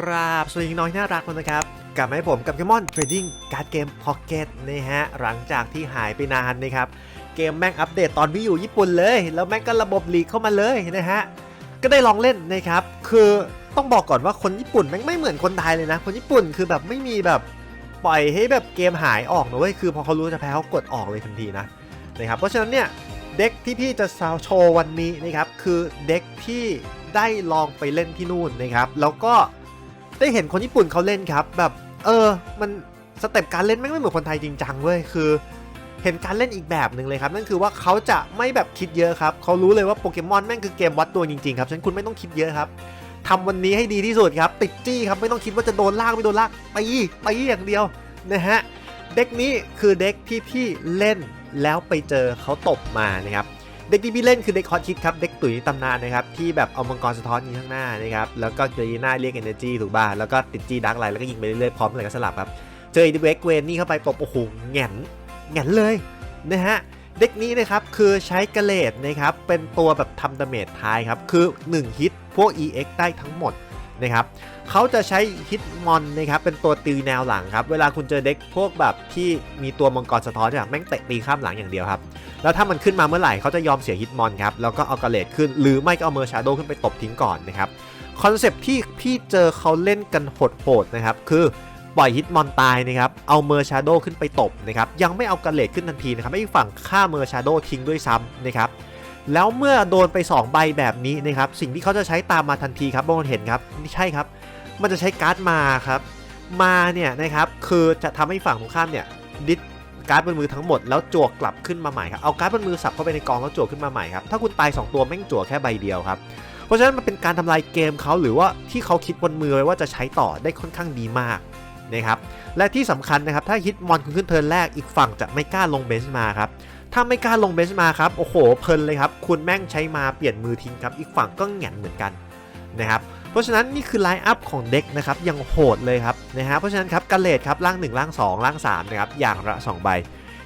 กราบสวัสดีน้องน่ารักคนนะครับ กลับมาให้ผมกับเกมอนเทรดดิ้งการ์ดเกมพ็อกเก็ตนะฮะ หลังจากที่หายไปนานนะครับ เกมแม่งอัปเดตตอนพี่อยู่ญี่ปุ่นเลย แล้วแม่งก็ระบบหลีกเข้ามาเลยนะฮะ ก็ได้ลองเล่นนะครับ คือต้องบอกก่อนว่าคนญี่ปุ่นแม่งไม่เหมือนคนไทยเลยนะ คนญี่ปุ่นคือแบบไม่มีแบบปล่อยให้แบบเกมหายออกนะเว้ย คือพอเขารู้จะแพ้เขากดออกเลยทันทีนะนะครับ เพราะฉะนั้นเนี่ยเด็กที่พี่จะซาวโชว์วันนี้นะครับคือเด็กที่ได้ลองไปเล่นที่นู่นนะครับ แล้วก็ ได้เห็นคนญี่ปุ่นเขาเล่นครับ แบบเออมันสเต็ปการเล่นแม่งไม่เหมือนคนไทยจริงจังเว้ยคือ เห็นการเล่นอีกแบบหนึ่งเลยครับ นั่นคือว่าเขาจะไม่แบบคิดเยอะครับเขารู้เลยว่าโปเกมอนแม่งคือเกมวัดตัวจริงๆครับฉะนันคุณไม่ต้องคิดเยอะครับทำวันนี้ให้ดีที่สุดครับ ติดจี้ครับไม่ต้องคิดว่าจะโดนลากไม่โดนลากตีตีอย่างเดียวนะฮะเด็กนี้คือเด็กที่พี่เล่นแล้วไปเจอเขาตบมานะครับ เด็กที่พี่เล่นคือเด็กฮอตคิดครับเด็กตุ๋ยตำนานนะครับที่แบบเอามังกรสะท้อนยิงข้างหน้านะครับแล้วก็เจอหน้าเรียกเอเนจีถูกป่ะแล้วก็ติดจีดักไลน์แล้วก็ยิงไปเรื่อยๆพร้อมอะไรก็สลับครับเจออีเวกเวนนี่เข้าไปตบโอ้โหแหงนแหงนเลยนะฮะเด็กนี้นะครับคือใช้กระเลดนะครับเป็นตัวแบบทำดาเมจท้ายครับคือ 1 ฮิตพวก EX ได้ทั้งหมด นะครับเขาจะใช้ฮิตมอนนะครับเป็นตัวตีแนวหลังครับ เวลาคุณเจอเด็กพวกแบบที่มีตัวมังกรสะท้อนเนี่ยแม่งเตะตีข้ามหลังอย่างเดียวครับ แล้วถ้ามันขึ้นมาเมื่อไหร่เขาจะยอมเสียฮิตมอนครับ แล้วก็เอากระเลดขึ้น หรือไม่ก็เอาเมอร์ชาโดขึ้นไปตบทิ้งก่อนนะครับคอนเซปที่พี่เจอเขาเล่นกันโหดๆนะครับคือปล่อยฮิตมอนตายนะครับ เอาเมอร์ชาโดขึ้นไปตบนะครับ ยังไม่เอากระเลดขึ้นทันทีนะครับ ให้ฝั่งฆ่าเมอร์ชาโดทิ้งด้วยซ้ำนะครับ แล้วเมื่อโดนไป 2 ใบแบบนี้นะครับสิ่งที่เขาจะใช้ตามมาทันทีครับบางคนเห็นครับไม่ใช่ครับ มันจะใช้การ์ดมาครับมาเนี่ยนะครับคือจะทำให้ฝั่งตรงข้ามเนี่ยดิสการ์ดบนมือทั้งหมดแล้วจวกกลับขึ้นมาใหม่ครับเอาการ์ดบนมือสับเข้าไปในกองแล้วจวกขึ้นมาใหม่ครับถ้าคุณตาย 2 ตัวแม่งจวกแค่ใบเดียวครับเพราะฉะนั้นมันเป็นการทำลายเกมเขาหรือว่าที่เขาคิดบนมือไว้ว่าจะใช้ต่อได้ค่อนข้างดีมากนะครับและที่สำคัญนะครับถ้าฮิตมอนคุณขึ้นเทิร์นแรกอีกฝั่งจะไม่กล้าลงเบนช์มาครับ ถ้าไม่กล้าลงเบนช์มาครับ โอ้โห เพลินเลยครับ คุณแม่งใช้มาเปลี่ยนมือทิ้งครับ อีกฝั่งก็แหงนเหมือนกันนะครับเพราะฉะนั้นนี่คือไลน์อัพของเด็กนะครับยังโหดเลยครับนะฮะเพราะฉะนั้นครับกันเลดครับล่าง 1 ล่าง 2 ล่าง3นะครับอย่างละ 2 ใบ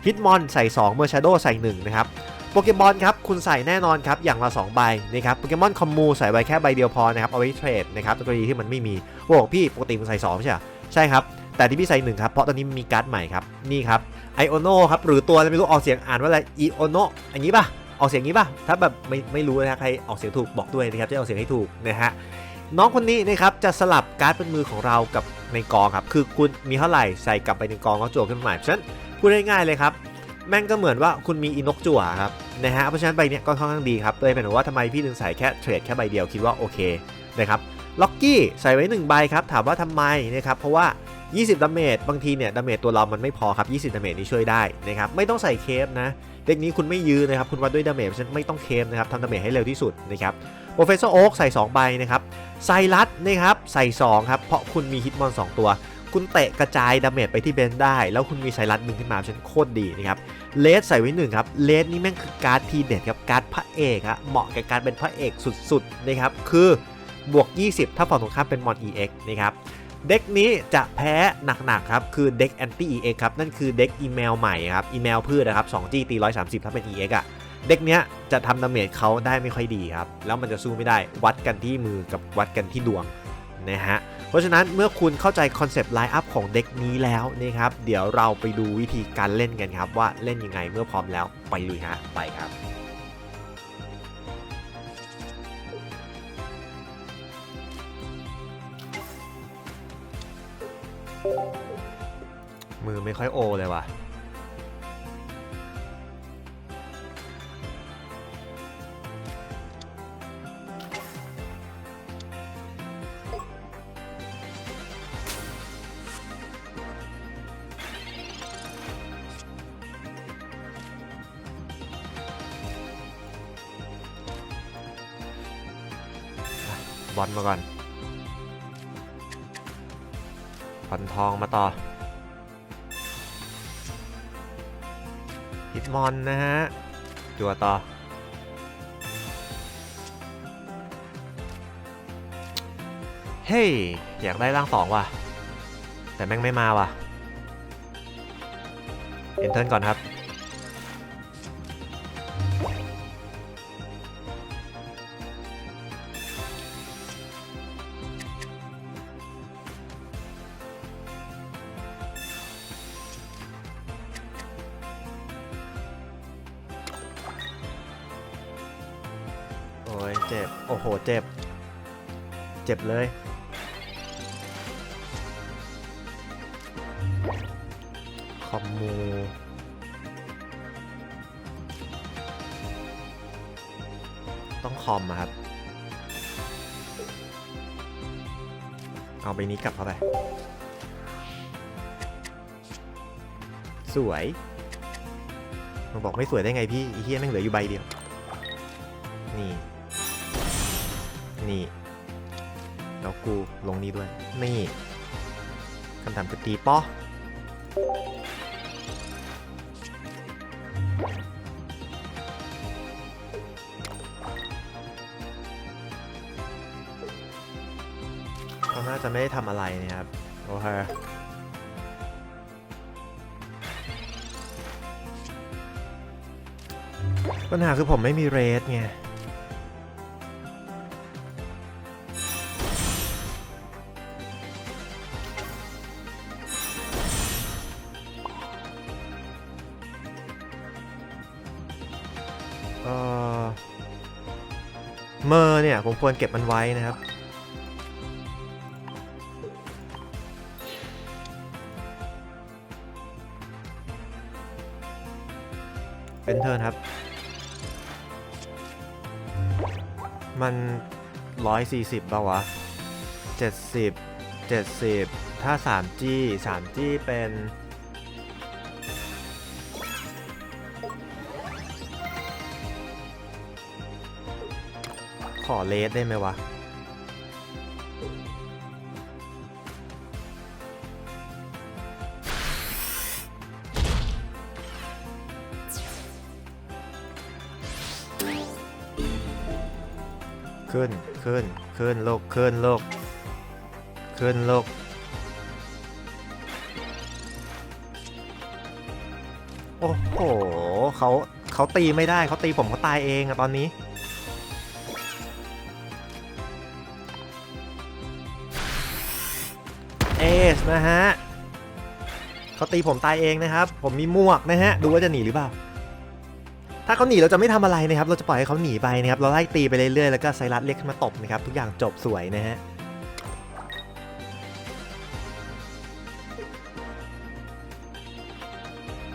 ฮิตมอนใส่2เมอร์ชาโดใส่1นะครับโปเกมอนครับคุณใส่แน่นอนครับอย่างละ 2 ใบนะครับโปเกมอนคอมมูใส่ไว้แค่ใบเดียวพอนะครับเอาไว้เทรดนะครับกรณีที่มันไม่มีบอกพี่ปกติมันใส่2ใช่ไหมใช่ครับ แต่ที่พี่ใส่หนึ่งครับ เพราะตอนนี้มีการ์ดใหม่ครับ นี่ครับไอโอโนครับ หรือตัวอะไม่รู้ออกเสียงอ่านว่าอะไรอีโอโนอย่างนี้ป่ะ ออกเสียงนี้ป่ะ ถ้าแบบไม่ไม่รู้นะใครออกเสียงถูกบอกด้วยนะครับจะออกเสียงให้ถูกนะฮะน้องคนนี้นะครับจะสลับการ์ดเป็นมือของเรากับในกองครับคือคุณมีเท่าไหร่ใส่กลับไปในกองแล้วจั่วขึ้นมาใหม่ฉะนั้นพูดง่ายๆเลยครับแม่งก็เหมือนว่าคุณมีอินกจั่วครับนะฮะเพราะฉะนั้นใบเนี้ยก็ค่อนข้างดีครับเลยเป็นว่าทำไมพี่ถึงใส่แค่เทรดแค่ใบเดียวคิดว่าโอเคนะครับล็อกกี้ใส่ไว้ 1 ใบครับถามว่าทำไมนะครับเพราะว่า 20ดาเมจบางทีเนี่ยดาเมจตัวเรามันไม่พอครับ 20ดาเมจนี่ช่วยได้นะครับไม่ต้องใส่เคฟนะเด็กนี้คุณไม่ยื้อนะครับคุณวัดด้วยดาเมจฉะนันไม่ต้องเคฟนะครับทำดาเมจให้เร็วที่สุดนะครับโปรเฟสเซอร์โอ๊กใส่2ใบนะครับไซรัสนะครับใส่2ครับเพราะคุณมีฮิตมอน 2 ตัว คุณเตะกระจายดาเมจไปที่เบนได้ แล้วคุณมีไซรัสดึงขึ้นมาฉะนันโคตรดีนะครับเลสใส่ไว้หนึ่งครับเลสนี่แม่งคือการ์ดทีเด็ดครับการ์ดพระเอกครับเหมาะกับการเป็นพระเอกสุดๆนะครับคือบวก 20 ถ้าฝั่งตรงข้ามเป็นมอน EX นะครับ เด็กนี้จะแพ้หนักๆครับ คือเด็ก anti EX ครับ นั่นคือเด็กอีเมลใหม่ครับ อีเมลพืชนะครับ 2G ตี 130 ถ้าเป็น EX อะ เด็กเนี้ยจะทำดาเมจเขาได้ไม่ค่อยดีครับ แล้วมันจะสู้ไม่ได้ วัดกันที่มือกับวัดกันที่ดวงนะฮะ เพราะฉะนั้นเมื่อคุณเข้าใจคอนเซปต์ไลน์อัพของเด็กนี้แล้วนะครับ เดี๋ยวเราไปดูวิธีการเล่นกันครับว่าเล่นยังไงเมื่อพร้อมแล้วไปเลยฮะ ไปครับ มือไม่ค่อยโอเลยว่ะบอลมาก่อน ฟันทองมาต่อฮิตมอนนะฮะ จัวต่อ เฮ้ย อยากได้ร่างสองว่ะ แต่แม่งไม่มาว่ะ เอ็นเทิร์นก่อนครับ้ยเจ็บ โอ้โห เจ็บ เจ็บเลย คอมมู ต้องคอมอะครับ เอาใบนี้กลับเข้าไป สวยมันบอกไม่สวยได้ไงพี่อีเฮียแม่งเหลืออยู่ใบเดียว นี่ ลงนี้ด้วย นี่คำถามคือตีป้อเขาน่าจะไม่ได้ทำอะไรนะครับ โอเคปัญหาคือผมไม่มีเรสไง ควรเก็บมันไว้นะครับ เป็นเทิร์นครับ มัน140ป่าวะ70 70ถ้า 3G 3G เป็น ขอเลสได้ไหมวะ ขึ้น ขึ้น ขึ้นโลก ขึ้นโลก ขึ้นโลกโอ้โหเขาเขาตีไม่ได้เขาตีผมเขาตายเองอะตอนนี้ อสนะฮะเขาตีผมตายเองนะครับ ผมมีหมวกนะฮะ ดูว่าจะหนีหรือเปล่า ถ้าเขาหนีเราจะไม่ทำอะไรนะครับ เราจะปล่อยให้เขาหนีไปนะครับ เราไล่ตีไปเรื่อยๆ แล้วก็ไซรัสเรียกขึ้นมาตบนะครับ ทุกอย่างจบสวยนะฮะ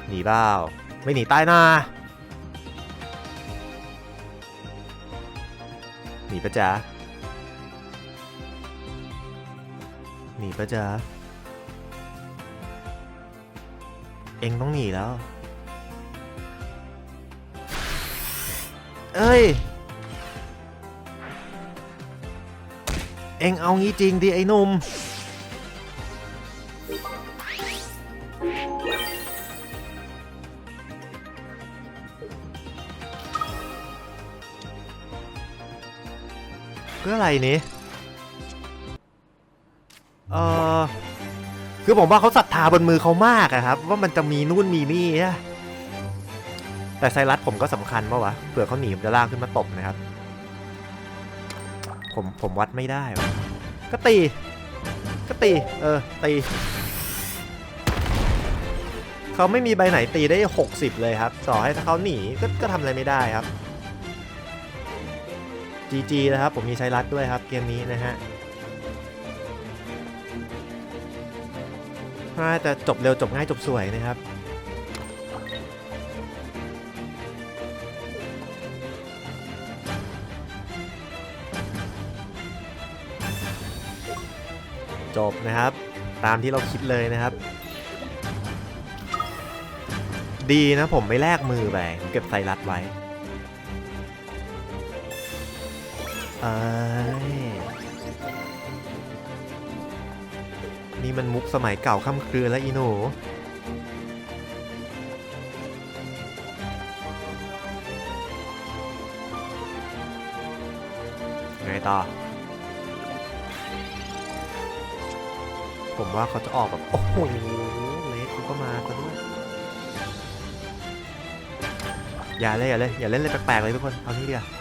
หนีเปล่าไม่หนีใต้หน้าหนีปะจ๊ะ หนีปะจ๊ะ เองต้องหนีแล้ว เอ้ย เองเอางี้จริงดิไอ้หนุ่มเพื่ออะไรนี้ เออคือผมว่าเขาศรัทธาบนมือเขามากอะครับ ว่ามันจะมีนู่นมีนี่อะแต่ไซรัสผมก็สำคัญปะวะเผื่อเขาหนีผมจะลากขึ้นมาตบนะครับ ผมผมวัดไม่ได้วะก็ตี ก็ตี เออ ตีเขาไม่มีใบไหนตีได้ 60 เลยครับต่อให้ถ้าเขาหนีก็ก็ทำอะไรไม่ได้ครับ GG นะครับ ผมมีไซรัสด้วยครับ เกมนี้นะฮะ น่าจะจบเร็วจบง่ายจบสวยนะครับ จบนะครับ ตามที่เราคิดเลยนะครับ ดีนะผมไม่แลกมือไปผมเก็บไซรัสไว้เอ้ย นี่มันมุกสมัยเก่าค่ำคืนแล้วอีหนูไงต่อ ผมว่าเขาจะออกแบบ โอ้โหเลสกูก็มาซะด้วยอย่าเลยอย่าเลยอย่าเล่นเลยแปลกๆเลยทุกคน เอานี่ดีกว่า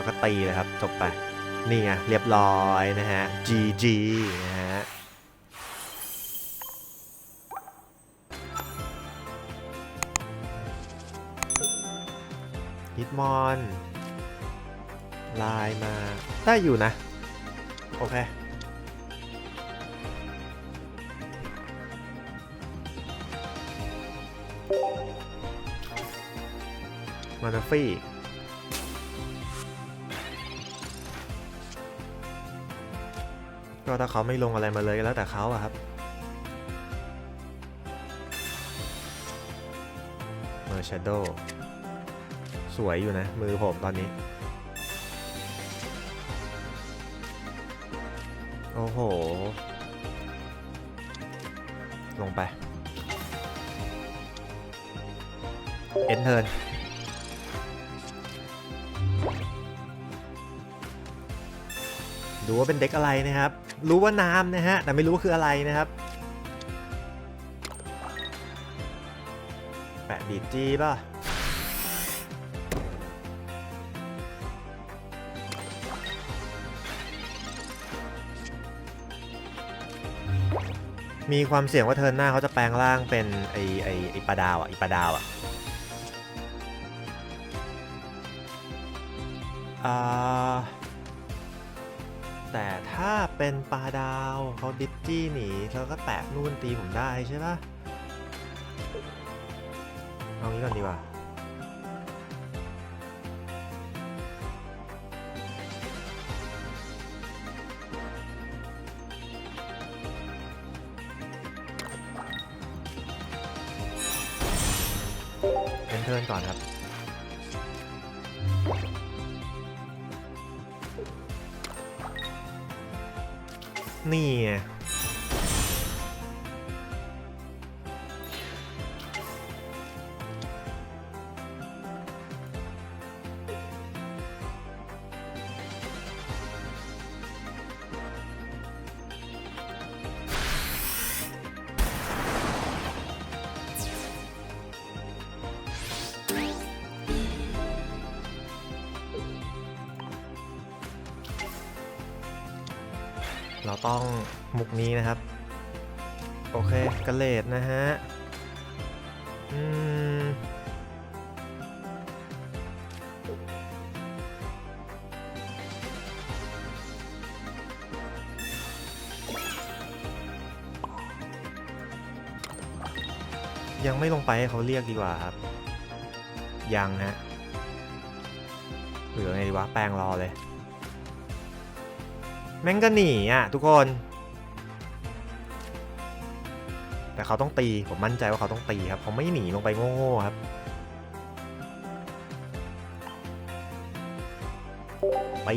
แล้วก็ตีเลยครับ จบไป นี่ไงเรียบร้อยนะฮะ GG นะฮะฮิตมอนไลน์มา ได้อยู่นะ โอเคมานาฟี่ ก็ถ้าเขาไม่ลงอะไรมาเลยก็แล้วแต่เขาอะครับเมอร์ชาโดสวยอยู่นะ มือผมตอนนี้ โอ้โห ลงไป เอ็นเทิร์น ดูว่าเป็นเด็กอะไรนะครับ รู้ว่าน้ำนะฮะ แต่ไม่รู้ว่าคืออะไรนะครับ แปะดีดจีป่ะ มีความเสี่ยงว่าเทินหน้าเขาจะแปลงร่างเป็นไอไอไอปลาดาวอะไอปลาดาวอะอ่า แต่ถ้าเป็นปลาดาวเขาดิฟจี้หนีเขาก็แตะนู่นตีผมได้ใช่ปะเอางี้ก่อนดีกว่า นี่ เราต้องมุกนี้นะครับ โอเคกระเลดนะฮะ อืม ยังไม่ลงไปให้เขาเรียกดีกว่าครับ ยังฮะหรือไงดีวะ แปลงรอเลย แม่งก็หนีอะทุกคน แต่เขาต้องตี ผมมั่นใจว่าเขาต้องตีครับเขาไม่หนีลงไปโง่ๆครับ ไป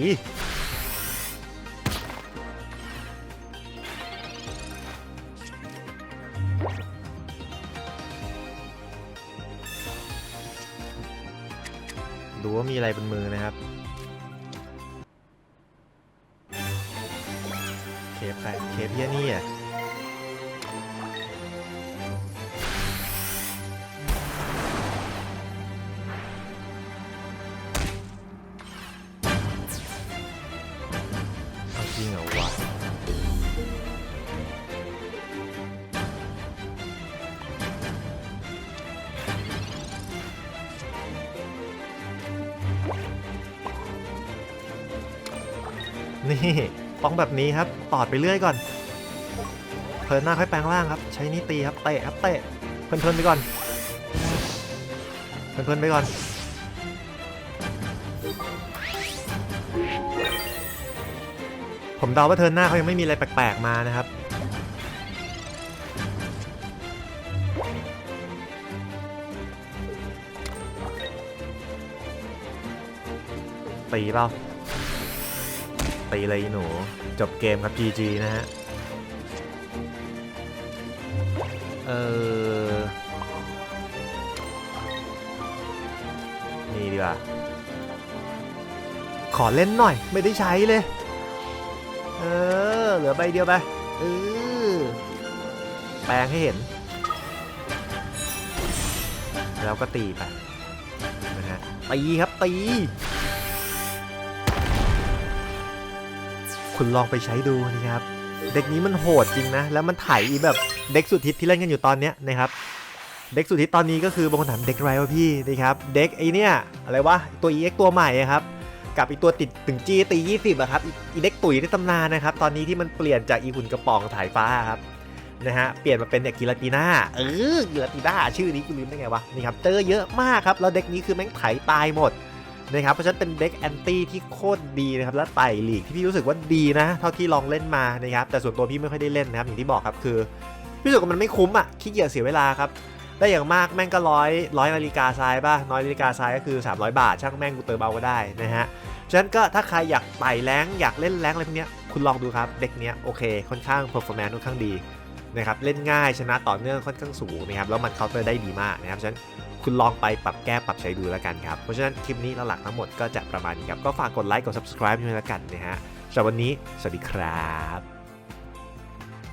ดูว่ามีอะไรบนมือนะครับ ฟใครเคฟเฮียนี่อะ ต้องแบบนี้ครับ ตอดไปเรื่อยก่อน เพลินหน้าค่อยแปลงร่างครับ ใช้นี่ตีครับ เตะครับ เตะ เพลินๆไปก่อน เพลินๆไปก่อน ผมเดาว่าเทิร์นหน้าเขายังไม่มีอะไรแปลกๆมานะครับตีเปล่าตีเลยหนู จบเกมครับ GG นะฮะ เออ นี่ดีกว่า ขอเล่นหน่อย ไม่ได้ใช้เลย เออ เหลือใบเดียวไปเออแปลงให้เห็น แล้วก็ตีไปนะฮะตีครับตี คุณลองไปใช้ดูนะครับ เด็กนี้มันโหดจริงนะ แล้วมันไถแบบเด็กสุดฮิตที่เล่นกันอยู่ตอนเนี้ยนะครับ เด็กสุดที่ตอนนี้ก็คือบางคนถามเด็กไรวะพี่นะครับเด็กไอเนี่ยอะไรวะตัว EX ตัวใหม่อะครับกับอีตัวติดถึงจีตี20อะครับอีอีเด็กตุ๋ยในตำนานนะครับ ตอนนี้ที่มันเปลี่ยนจากอีหุ่นกระป๋องถ่ายฟ้าครับนะฮะเปลี่ยนมาเป็นเนี่ยกิลาติน่าเออกิลาติน่าชื่อนี้กูลืมได้ไงวะนี่ครับเจอเยอะมากครับแล้วเด็กนี้คือแม่งไถตายหมด นะครับเพราะฉะนั้นเป็นเด็กแอนตี้ที่โคตรดีนะครับและไต่ลีกที่พี่รู้สึกว่าดีนะ เท่าที่ลองเล่นมานะครับแต่ส่วนตัวพี่ไม่ค่อยได้เล่นนะครับอย่างที่บอกครับคือรู้สึกว่ามันไม่คุ้มอะขี้เกียจเสียเวลาครับได้อย่างมากแม่งก็ร้อยร้อยนาฬิกาทรายป่ะน้อยนาฬิกาทรายก็คือ 300 บาท ช่างแม่งกูเติมเอาก็ได้นะฮะฉะนั้นก็ถ้าใครอยากไต่แรงอยากเล่นแรงอะไรพวกเนี้ยคุณลองดูครับเด็กเนี้ยโอเคค่อนข้างเพอร์ฟอร์แมนซ์ค่อนข้างดีนะครับเล่นง่ายชนะต่อเนื่องค่อนข้างสูงนะครับแล้วมันเคาน์เตอร์ได้ดีมากนะครับฉะนั้น คุณลองไปปรับแก้ปรับใช้ดูแล้วกันครับ เพราะฉะนั้นคลิปนี้หลักๆทั้งหมดก็จะประมาณนี้ครับ ก็ฝากกดไลค์กด subscribe ด้วยแล้วกันนะฮะสำหรับวันนี้ สวัสดีครับ